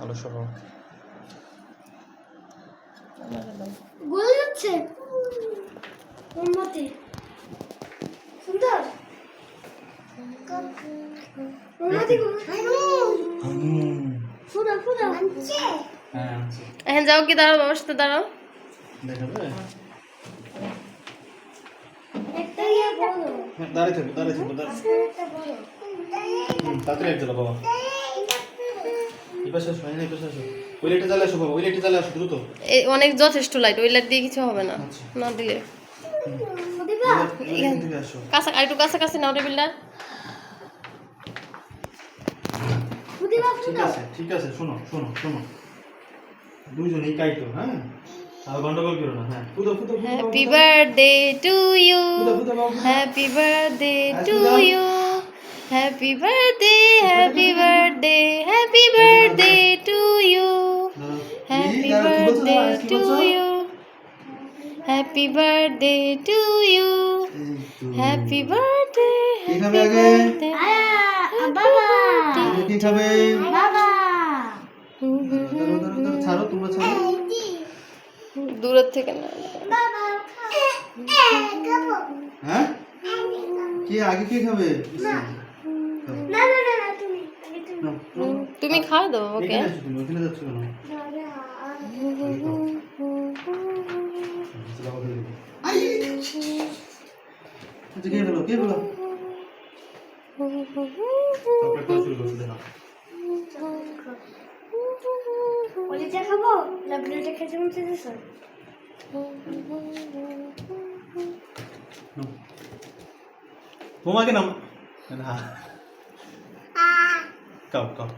আলো সহ। গলে যাচ্ছে। মোমবাতি সুন্দর। হ্যাঁ এখন যাও কি দাঁড়াও বাবার সাথে দাঁড়াও। দেখাবে? একটা বড়। হ্যাঁ দাঁড়িয়ে থাকো দাঁড়িয়ে থাকো দাঁড়িয়ে হুম, তাড়াতাড়ি বাবা। অনেক যথেষ্ট লাইট ওই লাইট দিয়ে কিছু হবে না। আচ্ছা। না দিলে। একটু কাছাকাছি নাও টেবিলটা। দিবা ঠিক আছে ঠিক আছে শোনো শোনো শোনো। দুজনেই কাইতো হ্যাঁ? আর গন্ডগোল করো না হ্যাঁ। ফুদো ফুদো ফুদো হ্যাপি বার্থডে টু ইউ ফুদো ফুদো বাবু happy birthday Happy to birthday. You happy birthday happy birthday happy birthday to you happy birthday to you happy birthday to you happy birthday বাবা কি খাবে বাবা ছাড়ো তোমরা ছাড়ো। দূরের থেকে না। হ্যাঁ? কি আগে কি খাবে? শুরু করছ দেখা। ওলিটা খাব? না ব্লুটা খেতে মন চাইছে। তোমাকে নাম কাও কাও